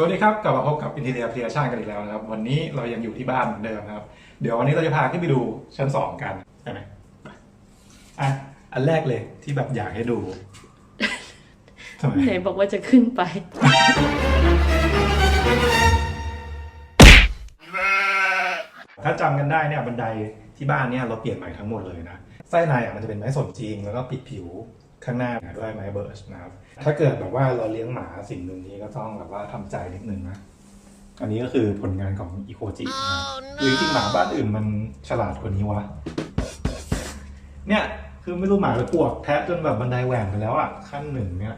สวัสดีครับกลับมาพบกับอินทีเรียเพลียช่างกันอีกแล้วนะครับ วันนี้เรายังอยู่ที่บ้านเหมือนเดิมนะครับ เดี๋ยววันนี้เราจะพาขึ้นไปดูชั้นสองกันใช่ไหมไปอะอันแรกเลยที่แบบอยากให้ดูทำไมไหนบอกว่าจะขึ้นไป ถ้าจำกันได้เนี่ยบันไดที่บ้านเนี่ยเราเปลี่ยนใหม่ทั้งหมดเลยนะไส้ในอะมันจะเป็นไม้สนจริงแล้วก็ปิดผิว ข้างหน้าด้วยไม้เบิร์ชนะครับ ถ้าเกิดแบบว่าเราเลี้ยงหมาสิ่งหนึ่งนี้ก็ต้องแบบว่าทำใจนิดนึงนะ อันนี้ก็คือผลงานของอีโคจินะครับหรือจริงๆหมาบ้านอื่นมันฉลาดกว่านี้วะ เนี่ยคือไม่รู้หมาหรือปวกแทะจนแบบบันไดแหว่งไปแล้วอะขั้นหนึ่งเนี่ย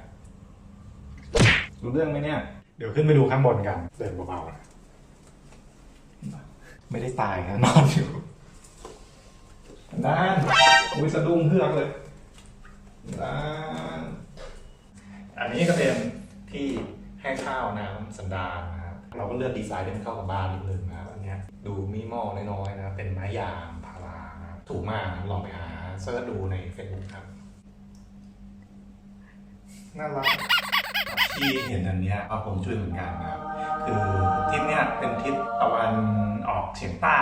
รู้เรื่องไหมเนี่ย เดี๋ยวขึ้นไปดูข้างบนกัน เดินเบาๆนะไม่ได้ตายนะนอนอยู่ด้านอุ้ยสะดุ้งเฮือกเลย ด้านอันนี้ก็เป็นที่ให้ข้าวน้ำสันดานนะครับเราก็เลือกดีไซน์ให้มันเข้ากับบ้านนิดนึงนะครับอันเนี้ยดูมีหม้อน้อยๆนะเป็นไม้ยางพารานะถูกมากนะลองไปหาเสิร์ชดูใน Facebook ครับน่ารักที่เห็นอันเนี้ยก็ผมช่วยเหมือนกันนะครับคือทิศเนี้ยเป็นทิศตะวันออกเฉียงใต้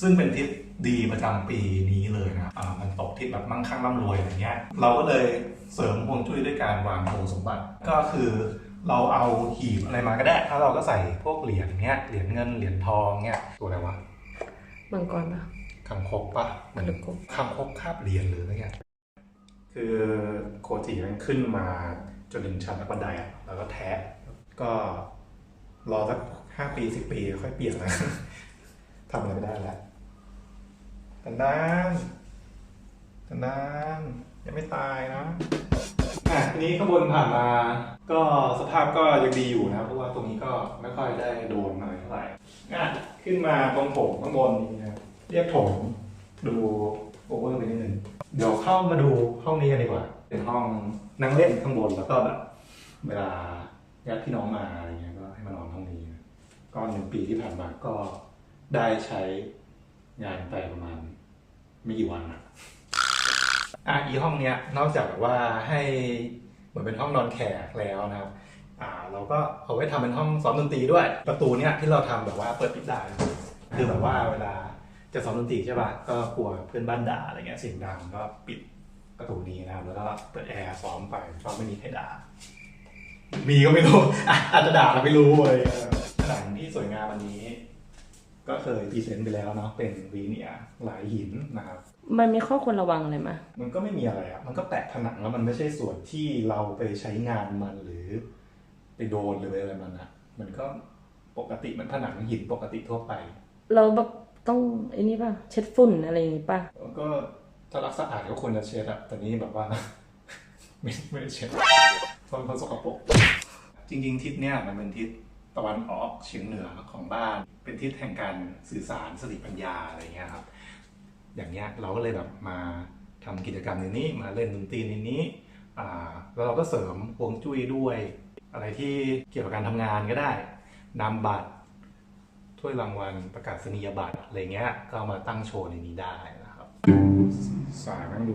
ซึ่งเป็นทิศ ดีประจำปีนี้เลยนะครับอ่ามันตกทิศแบบมั่งคั่งร่ำรวยอะไรเงี้ย เราก็เลยเสริมฮวงจุ้ยด้วยการวางโพสมบัติ ก็คือเราเอาหีบอะไรมาก็ได้ ถ้าเราก็ใส่พวกเหรียญเงี้ย เหรียญเงิน เหรียญทองเงี้ย ตัวอะไรวะมังกรปะคังคกปะเหมือนคังคกคังคกคาบเหรียญหรืออะไรเงี้ย คือโคจิมันขึ้นมาจนถึงชั้นบันไดอะแล้วก็แทะ ก็รอสักห้าปีสิบปีค่อยเปลี่ยนนะทำอะไรไม่ได้แล้ว กันด้านกันด้านยังไม่ตายนะอะทีนี้ข้างบนผ่านมา ก็สภาพก็ยังดีอยู่นะเพราะว่าตรงนี้ก็ไม่ค่อยได้โดนอะไรเท่าไหร่อะขึ้นมาตรงโถงข้างบนนี้นะเรียกโถงดูโอเวอร์ไปนิดนึงเดี๋ยวเข้ามาดูห้องนี้กันดีกว่า เป็นห้องนั่งเล่นข้างบนแล้วก็แบบเวลาญาติพี่น้องมาอะไรเงี้ยก็ให้มานอนห้องนี้นะก็หนึ่งปีที่ผ่านมาก็ได้ใช้งานไปประมาณไม่กี่วันอะอะอีห้องเนี้ยนอกจากแบบว่าให้เหมือนเป็นห้องนอนแขกแล้วนะครับอ่าเราก็เอาไว้ทำเป็นห้องซ้อมดนตรีด้วย ประตูเนี้ยที่เราทำแบบว่าเปิดปิดได้คือแบบว่าเวลาจะซ้อมดนตรีใช่ป่ะก็กลัวเพื่อนบ้านด่าอะไรเงี้ยเสียงดังก็ปิดประตูนี้นะครับแล้วก็เปิดแอร์ซ้อมไปซ้อมไม่มีใครด่ามีก็ไม่รู้อะอาจจะด่าเราไม่รู้เลยเออผนังที่สวยงามอันนี้ ก็เคยพรีเซนต์ไปแล้วเนาะเป็นวีเนียร์ลายหินนะครับ มันมีข้อควรระวังอะไรไหมมันก็ไม่มีอะไรอะมันก็แตะผนังแล้วมันไม่ใช่ส่วนที่เราไปใช้งานมันหรือ ไปโดนหรืออะไรมันอะมันก็ปกติมันผนังหินปกติทั่วไป เราแบบต้องไอ้นี่ป่ะ เช็ดฝุ่นอะไรอย่างงี้ป่ะก็ถ้ารักสะอาดก็ควรจะเช็ดอะแต่นี่แบบว่า ไม่ไม่ได้เช็ดเพราะมันสกปรกจริง ๆ ทิศเนี้ยมันเป็นทิศ ตะวันออกเฉียงเหนือของบ้าน เป็นทิศแห่งการสื่อสารสติปัญญาอะไรเงี้ยครับ อย่างเงี้ยเราก็เลยแบบมาทำกิจกรรมในนี้มาเล่นดนตรีในนี้แล้วเราก็เสริมฮวงจุ้ยด้วย อะไรที่เกี่ยวกับการทำงานก็ได้นำบัตรถ้วยรางวัลประกาศนียบัตรอะไรเงี้ยก็มาตั้งโชว์ในนี้ได้นะครับ สายนั่งดู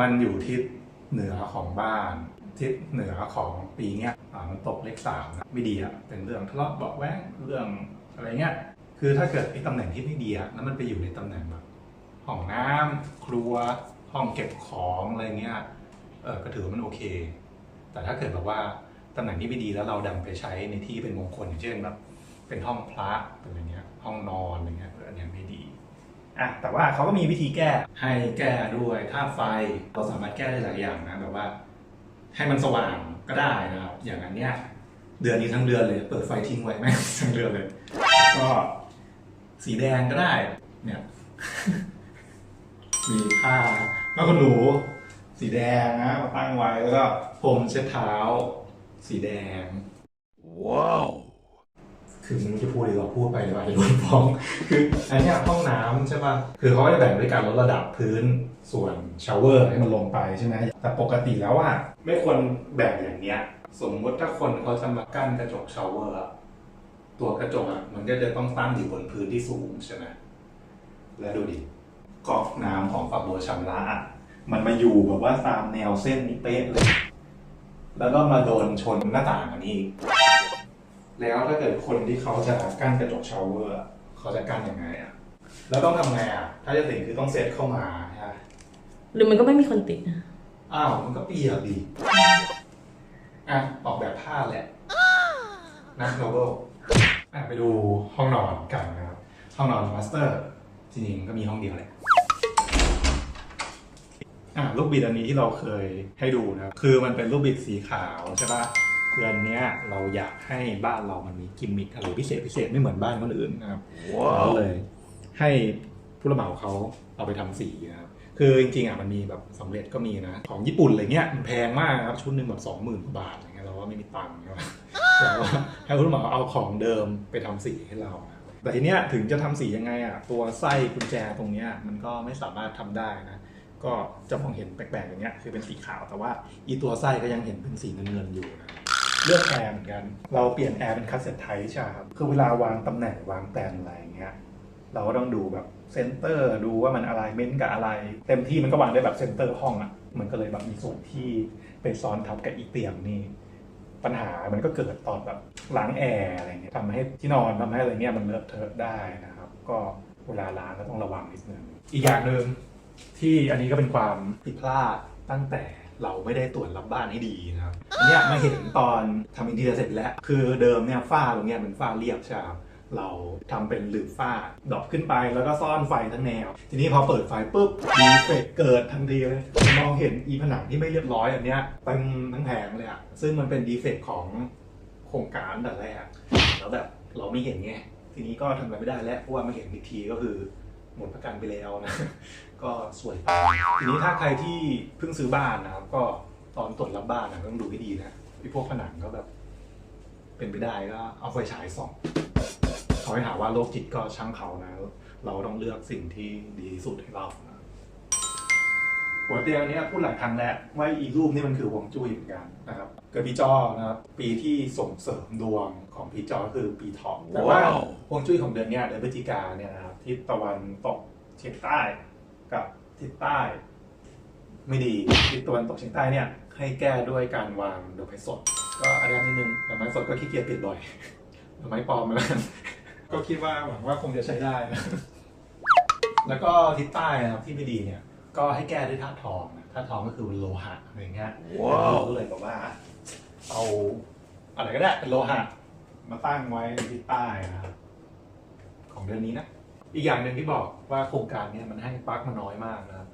มันอยู่ทิศเหนือของบ้าน ทิศเหนือของปีเนี้ยมันตกเลขสามนะไม่ดีอะเป็นเรื่องทะเลาะเบาแว้งเรื่องอะไรเงี้ยคือถ้าเกิดไอ้ตำแหน่งที่ไม่ดีอะแล้วมันไปอยู่ในตำแหน่งแบบห้องน้ำครัว ห้องเก็บของอะไรเงี้ยเออก็ถือว่ามันโอเค แต่ถ้าเกิดแบบว่าตำแหน่งที่ไม่ดีแล้วเราดันไปใช้ในที่เป็นมงคลอย่างเช่นแบบเป็นห้องพระเป็นอะไรเงี้ยห้องนอนอะไรเงี้ยเอออันเนี้ยไม่ดี อะแต่ว่าเขาก็มีวิธีแก้ ให้แก้ด้วยธาตุไฟเราสามารถแก้ได้หลายอย่างนะแบบว่า ให้มันสว่างก็ได้นะครับ อย่างอันเนี้ยเดือนนี้ทั้งเดือนเลย เปิดไฟทิ้งไว้แม่งทั้งเดือนเลย ก็สีแดงก็ได้ เนี่ย มีผ้าผ้าขนหนู สีแดงนะมาตั้งไว้แล้วก็พรมเช็ดเท้า สีแดง ว้าว คือไม่รู้จะพูดอะไรเราพูดไปเดี๋ยวอาจจะโดนฟ้อง คืออันนี้ห้องน้ำใช่ป่ะ คือเขาจะแบ่งด้วยการลดระดับพื้นส่วนชาวเวอร์ให้มันลงไปใช่ไหมแต่ปกติแล้วอะไม่ควรแบ่งอย่างเนี้ย สมมติถ้าคนเขาจะมากั้นกระจกชาวเวอร์อะตัวกระจกอะมันก็จะต้องตั้งอยู่บนพื้นที่สูงใช่ไหมแล้วดูดิก๊อกน้ำของฝักบัวชำระอะมันมาอยู่แบบว่าตามแนวเส้นนี้เป๊ะเลย แล้วก็มาโดนชนหน้าต่างอันนี้ แล้วถ้าเกิดคนที่เขาจะกั้นกระจกชาวเวอร์อะเขาจะกั้นยังไงอะแล้วต้องทำไงอะ ถ้าจะติดคือต้องเซตเข้ามาใช่ไหมหรือมันก็ไม่มีคนติดนะอ้าวมันก็เปียกดีอะออกแบบผ้าแหละนะโนเบิลอะไปดูห้องนอนกันนะครับห้องนอนมาสเตอร์จริงๆก็มีห้องเดียวแหละอะลูกบิดอันนี้ที่เราเคยให้ดูนะครับคือมันเป็นลูกบิดสีขาวใช่ปะ คืออันเนี้ยเราอยากให้บ้านเรามันมีกิมมิคอะไรพิเศษพิเศษไม่เหมือนบ้านคนอื่นนะครับเราเลยให้ผู้รับเหมาเขาเอาไปทำสีนะครับคือจริงๆอะมันมีแบบสำเร็จก็มีนะ ของญี่ปุ่นอะไรเงี้ยมันแพงมากนะครับชุดหนึ่งแบบสองหมื่นกว่าบาทอะไรเงี้ยเราว่าไม่มีตังค์ใช่ปะแต่ว่าให้ผู้รับเหมาเอาของเดิมไปทำสีให้เรานะแต่ทีเนี้ยถึงจะทำสียังไงอะตัวไส้กุญแจตรงเนี้ยมันก็ไม่สามารถทำได้นะก็จะมองเห็นแปลกๆอย่างเงี้ยคือเป็นสีขาวแต่ว่าอีตัวไส้ก็ยังเห็นเป็นสีเงินๆอยู่นะ เลือกแอร์เหมือนกัน เราเปลี่ยนแอร์เป็นคัสเซ็ตไทใช่ไหมครับ คือเวลาวางตำแหน่งวางแตนอะไรอย่างเงี้ย เราก็ต้องดูแบบเซนเตอร์ดูว่ามันอะไรเมนต์กับอะไร เต็มที่มันก็วางได้แบบเซนเตอร์ห้องอะ มันก็เลยแบบมีส่วนที่ไปซ้อนทับกับอีเตียงนี่ ปัญหามันก็เกิดตอนแบบล้างแอร์อะไรเงี้ยทำให้ที่นอนทำให้อะไรเงี้ยมันเลอะเทอะได้นะครับ ก็เวลาล้างก็ต้องระวังนิดนึง อีกอย่างหนึ่งที่อันนี้ก็เป็นความผิดพลาดตั้งแต่ เราไม่ได้ตรวจรับบ้านให้ดีนะครับเนี้ยมาเห็นตอนทำอินเทียเสร็จแล้ว คือเดิมเนี่ยฝ้าตรงเนี้ยเป็นฝ้าเรียบใช่ไหมครับเราทำเป็นหลืบฝ้าดรอปขึ้นไปแล้วก็ซ่อนไฟทั้งแนว ทีนี้พอเปิดไฟปุ๊บดีเฟกเกิดทันทีเลยมองเห็นอีผนังที่ไม่เรียบร้อยอันเนี้ยเต็มทั้งแผงเลยอะซึ่งมันเป็นดีเฟกของโครงการแต่แรกแล้วแบบเราไม่เห็นไงทีนี้ก็ทำอะไรไม่ได้แล้วเพราะว่ามาเห็นอีกทีก็คือ หมดประกันไปแล้วนะ ก็สวยไปทีนี้ถ้าใครที่เพิ่งซื้อบ้านนะครับ ก็ตอนตรวจรับบ้านนะต้องดูให้ดีนะไอ้พวกผนังก็แบบ เป็นไปได้ก็เอาไฟฉายส่องเขาให้หาว่าโรคจิตก็ช่างเขานะ เราต้องเลือกสิ่งที่ดีที่สุดให้เรา หัวเตียงเนี้ยพูดหลายครั้งแล้วว่าอีรูปนี่มันคือฮวงจุ้ยเหมือนกันนะครับเกิดปีจอนะครับปีที่ส่งเสริมดวงของปีจอคือปีทองแต่ว่าฮวงจุ้ยของเดือนเนี้ยเดือนพฤศจิกาเนี่ยนะครับทิศตะวันตกเฉียงใต้กับทิศใต้ ไม่ดีทิศตะวันตกเฉียงใต้เนี่ยให้แก้ด้วยการวางดอกไม้สด ก็อาจจะนิดนึงดอกไม้สดก็ขี้เกียจเปลี่ยนบ่อยดอกไม้ปลอมมาแล้วกันก็คิดว่าหวังว่าคงจะใช้ได้นะแล้วก็ทิศใต้นะครับที่ไม่ดีเนี่ย ก็ให้แก้ด้วยธาตุทองนะธาตุทองก็คือเป็นโลหะอะไรเงี้ยเราก็เลยแบบว่า เอาอะไรก็ได้เป็นโลหะ มาตั้งไว้ในทิศใต้นะครับของเดือนนี้นะ อีกอย่างหนึ่งที่บอกว่าโครงการเนี้ยมันให้ปลั๊กมาน้อยมากนะครับ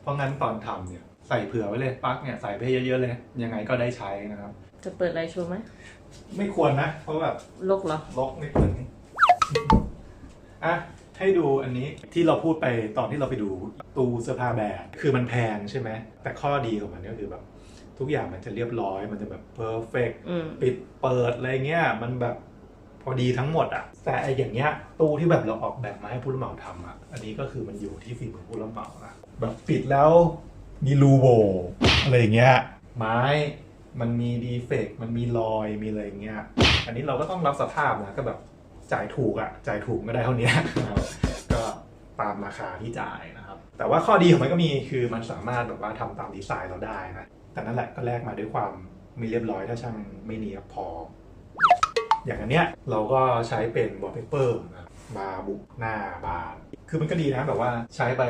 เพราะงั้นตอนทำเนี่ยใส่เผื่อไว้เลยปลั๊กเนี่ยใส่ไปให้เยอะๆเลย ยังไงก็ได้ใช้นะครับ จะเปิดอะไรโชว์ไหมไม่ควรนะ เพราะแบบลกเหรอลกนิดนึงอะ ให้ดูอันนี้ที่เราพูดไปตอนที่เราไปดูตู้เสื้อผ้าแบบคือมันแพงใช่ไหม แต่ข้อดีของมันก็คือแบบทุกอย่างมันจะเรียบร้อย มันจะแบบเพอร์เฟกอืมปิดเปิดอะไรเงี้ยมันแบบพอดีทั้งหมดอะแต่ไออย่างเงี้ยตู้ที่แบบเราออกแบบมาให้ผู้รับเหมาทำอะอันนี้ก็คือมันอยู่ที่ฝีมือผู้รับเหมาอะแบบปิดแล้วมีรูโหว่อะไรอย่างเงี้ยไม้มันมีดีเฟกต์มันมีรอยมีอะไรอย่างเงี้ย อันนี้เราก็ต้องรับสภาพนะก็แบบ จ่ายถูกอะจ่ายถูกก็ได้เท่านี้นะครับก็ตามราคาที่จ่ายนะครับ แต่ว่าข้อดีของมันก็มีคือมันสามารถแบบว่าทำตามดีไซน์เราได้นะ แต่นั่นแหละก็แลกมาด้วยความไม่เรียบร้อยถ้าช่างไม่เนียบพอ อย่างอันเนี้ยเราก็ใช้เป็นวอลเปเปอร์นะมาบุกหน้าบานคือมันก็ดีนะแบบว่าใช้ไป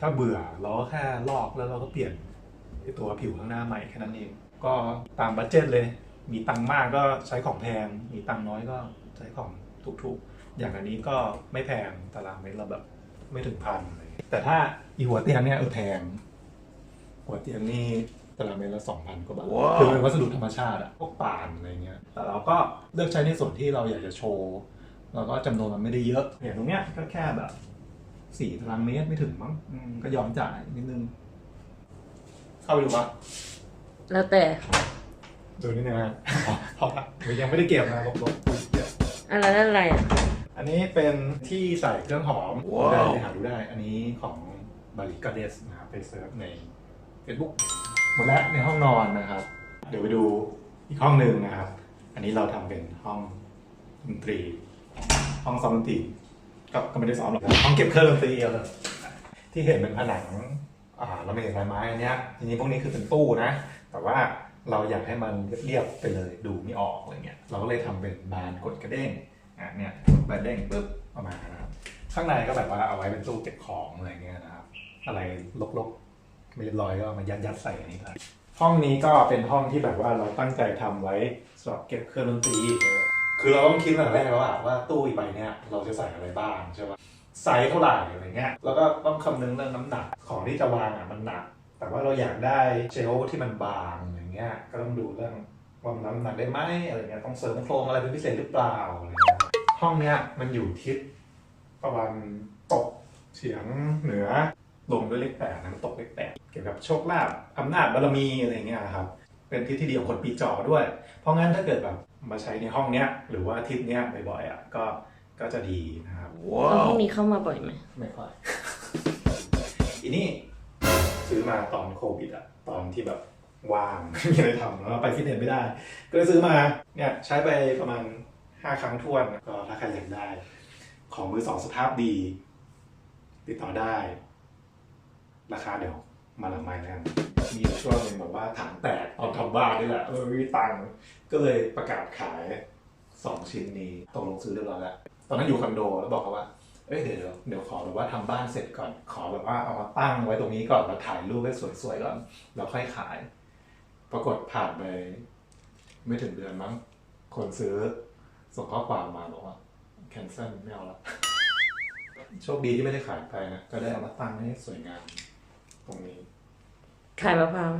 ถ้าเบื่อเราก็แค่ลอกแล้วเราก็เปลี่ยนไอ้ตัวผิวข้างหน้าใหม่แค่นั้นเอง ก็ตามบัตเจ็ตเลย มีตังค์มากก็ใช้ของแพง มีตังค์น้อยก็ใช้ของ ถูกๆ อย่างอันนี้ก็ไม่แพงตารางเมตรละแบบไม่ถึงพันเลยแต่ถ้าอีหัวเตียงเนี่ยเออแพงหัวเตียงนี่ตารางเมตรละสองพันกว่าบาทคือเป็นวัสดุธรรมชาติอะพวกป่านอะไรเงี้ย แต่เราก็เลือกใช้ในส่วนที่เราอยากจะโชว์แล้วก็จำนวนมันไม่ได้เยอะอย่างตรงเนี้ยก็แค่แบบสี่ตารางเมตรไม่ถึงมั้งอืมก็ยอมจ่ายนิดนึง เข้าไปดูปะแล้วแต่ ดูนิดนึงนะ พอละยังไม่ได้เก็บนะลบๆเดี๋ยว อะไรนั่นอะไรอะ อันนี้เป็นที่ใส่เครื่องหอมได้ไปหาดูได้ อันนี้ของบาริกาเดสนะครับไปเซิร์ชใน Facebook หมดแล้วในห้องนอนนะครับ เดี๋ยวไปดูอีกห้องหนึ่งนะครับ อันนี้เราทำเป็นห้องดนตรี ห้องซ้อมดนตรีก็ก็ไม่ได้ซ้อมหรอกห้องเก็บเครื่องดนตรีเอาเลยที่เห็นเป็นผนังอ่าเราไม่เห็นลายไม้อันเนี้ยจริงๆพวกนี้คือเป็นตู้นะ แต่ว่า เราอยากให้มันเรียบๆไปเลยดูไม่ออกอะไรเงี้ยเราก็เลยทำเป็นบานกดกระเด้งอะเนี่ยกดกระเด้งปุ๊บออกมานะครับ ข้างในก็แบบว่าเอาไว้เป็นตู้เก็บของอะไรเงี้ยนะครับ อะไรลกๆไม่เรียบร้อยก็มายัดยัดๆใส่อันนี้ไปห้องนี้ก็เป็นห้องที่แบบว่าเราตั้งใจทำไว้สำหรับเก็บเครื่องดนตรีคือเราต้องคิดตั้งแต่แรกแล้วว่าตู้ใบเนี้ยเราจะใส่อะไรบ้างใช่ปะไซส์เท่าไหร่อะไรเงี้ยแล้วก็ต้องคำนึงเรื่องน้ำหนักของที่จะวางอะมันหนัก แต่ว่าเราอยากได้เชลที่มันบาง เงี้ยก็ต้องดูเรื่องว่ามันน้ำหนักได้ไหมอะไรเงี้ยต้องเสริมโครงอะไรเป็นพิเศษหรือเปล่าอะไรเงี้ยห้องเนี้ยมันอยู่ทิศประมาณตกเฉียงเหนือลงด้วยเลขแปดนะตกเลขแปดเกี่ยวกับโชคลาภอำนาจบารมีอะไรเงี้ยครับเป็นทิศที่ดีของคนปีจอด้วย เพราะงั้นถ้าเกิดแบบมาใช้ในห้องเนี้ยหรือว่าทิศเนี้ยบ่อยๆอะก็ก็จะดีนะครับแล้วห้องนี้เข้ามาบ่อยไหมไม่ค่อยอีนี่ซื้อมาตอนโควิดอะตอนที่แบบ ว่างไม่มีอะไรทำแล้วไปฟิตเนสไม่ได้ ก็เลยซื้อมาเนี่ยใช้ไปประมาณห้าครั้งทวนก็ถ้าใครอยากได้ ของมือสองสภาพดี ติดต่อได้ ราคาเดี๋ยวมาหลังไม้แล้วมีช่วงหนึงแบบว่าถังแตกเอาทำบ้านนี่แหละเออมีตังค์ก็เลยประกาศขายสองชิ้นนี้ตกลงซื้อเรียบร้อยแล้วตอนนั้นอยู่คอนโดแล้วบอกเขาว่าเอ้ยเดี๋ยวเดี๋ยวขอแบบว่าทำบ้านเสร็จก่อน ขอแบบว่าเอามาตั้งไว้ตรงนี้ก่อนแล้วถ่ายรูปให้สวยๆก่อนแล้วค่อยขาย ปรากฏผ่านไป ไม่ถึงเดือนมั้ง คนซื้อ ส่งข้อความมาบอกว่า cancel ไม่เอาละโชคดีที่ไม่ได้ขายไปนะ ก็ได้เอามาตั้งให้สวยงามตรงนี้ ขายมะพร้าว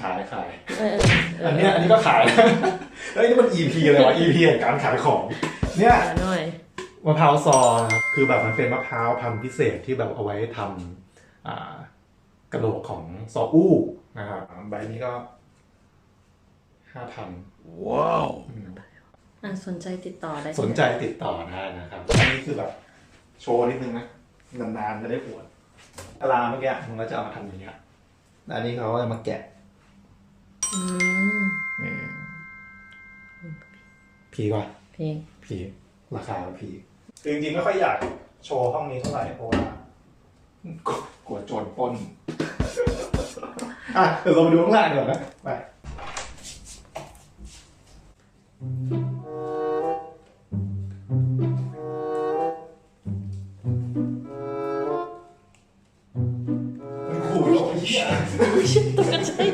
ขายขายเออเออเออัอนเนี้ยอันนี้ก็ขาย เฮ้ยนี่มัน EP เลยวะ EP แห่งการขายของ เนี่ยขายหน่อย มะพร้าวซอนะครับคือแบบมันเป็นมะพร้าวพันธุ์พิเศษที่แบบเอาไว้ทำอ่ากระโหลกของซออู้นะครับใบนี้ก็ ห้าพันว้าวอะสนใจติดต่อได้สนใจติดต่อได้นะครับอันนี้คือแบบโชว์นิดนึงนะนานๆจะได้อวดกะลาเมื่อกี้มันก็จะเอามาทำอย่างเงี้ยแล้วอันนี้เขาก็จะมาแกะอืมนี่พีกว่าเพลงพีราคาพีคือจริงๆไม่ค่อยอยากโชว์ห้องนี้เท่าไหร่เพราะว่ากลัวกลัวโจรปล้น อะเดี๋ยวเราไปดูข้างล่างดีกว่านะไป มันขู่เราไอ้เ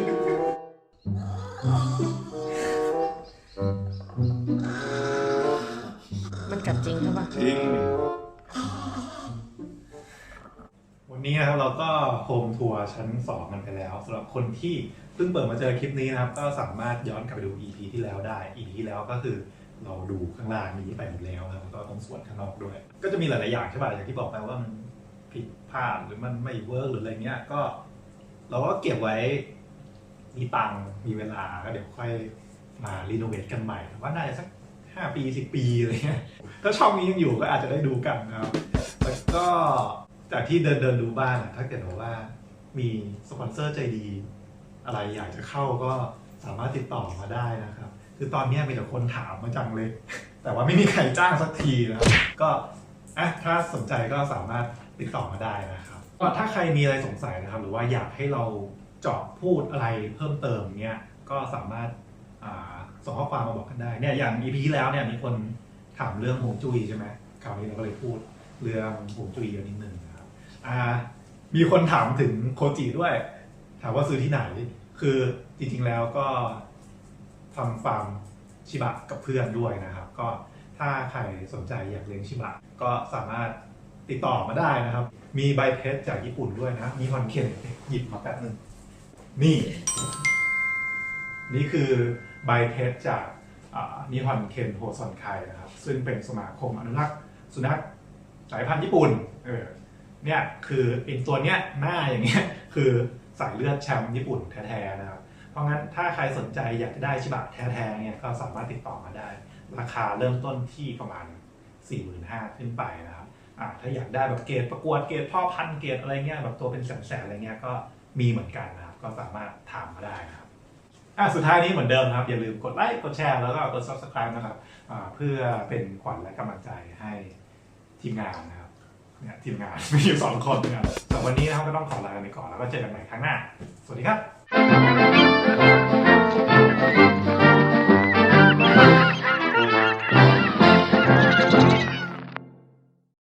โฮมทัวร์ชั้นสองกันไปแล้วสำหรับคนที่เพิ่งเปิดมาเจอคลิปนี้นะครับ ก็สามารถย้อนกลับไปดู EP ที่แล้วได้ EP ที่แล้วก็คือเราดูข้างล่างนี้ไปหมดแล้วนะครับแล้วก็ตรงส่วนข้างนอกด้วย ก็จะมีหลาย ๆ อย่างใช่ป่ะอย่างที่บอกไปว่ามันผิดพลาดหรือมันไม่เวิร์กหรืออะไรเงี้ยก็เราก็เก็บไว้มีตังมีเวลาก็เดี๋ยวค่อยมารีโนเวทกันใหม่ว่าน่าจะสักห้าปีสิบปีอะไรเงี้ยถ้าช่องนี้ยังอยู่ก็อาจจะได้ดูกันนะครับแล้วก็ จากที่เดินเดินดูบ้านอะถ้าเกิดว่ามีสปอนเซอร์ใจดี อะไรอยากจะเข้าก็สามารถติดต่อมาได้นะครับ คือตอนนี้มีแต่คนถามมาจังเลย แต่ว่าไม่มีใครจ้างสักทีนะก็อะถ้าสนใจก็สามารถติดต่อมาได้นะครับก็ถ้าใครมีอะไรสงสัยนะครับ หรือว่าอยากให้เราเจาะพูดอะไรเพิ่มเติมเนี้ยก็สามารถาส่งข้อความมาบอกกันได้เนี่ยอย่าง EP ที่แล้วเนี่ยมีคนถามเรื่องฮวงจุยใช่ไหมคราวนี้เราก็เลยพูดเรื่องฮวงจุยเยอะนิดนึง อ่ามีคนถามถึงโคจิด้วย ถามว่าซื้อที่ไหน คือจริงๆแล้วก็ทำฟาร์มชิบะกับเพื่อนด้วยนะครับ ก็ถ้าใครสนใจอยากเลี้ยงชิบะก็สามารถติดต่อมาได้นะครับ มีใบเพชรจากญี่ปุ่นด้วยนะ มีฮอนเคนหยิบมาแป๊บนึงนี่ นี่คือใบเทสจากนิฮอนเคนโฮซอนไคนะครับ ซึ่งเป็นสมาคมอนุรักษ์สุนัขสายพันธุ์ญี่ปุ่นเออ เนี่ยคือไอตัวเนี้ยหน้าอย่างเงี้ยคือสายเลือดแชมป์ญี่ปุ่นแท้ๆนะครับ เพราะงั้นถ้าใครสนใจอยากจะได้ชิบะแท้ๆเนี่ยก็สามารถติดต่อมาได้ ราคาเริ่มต้นที่ประมาณ 45,000ขึ้นไปนะครับอ่าถ้าอยากได้แบบเกรดประกวดเกรดพ่อพันเกรดอะไรเงี้ยแบบตัวเป็นแสนๆอะไรเงี้ยก็มีเหมือนกันนะครับ ก็สามารถถามมาได้นะครับอะสุดท้ายนี้เหมือนเดิมครับ อย่าลืมกดไลค์กดแชร์แล้วก็กด subscribe นะครับอ่าเพื่อเป็นขวัญและกำลังใจให้ทีมงานนะ เนี่ยทีมงานมีอยู่สองคนนะครับแต่วันนี้นะครับก็ต้องขอลากันไปก่อนแล้วก็เจอกันใหม่ครั้งหน้า สวัสดีครับ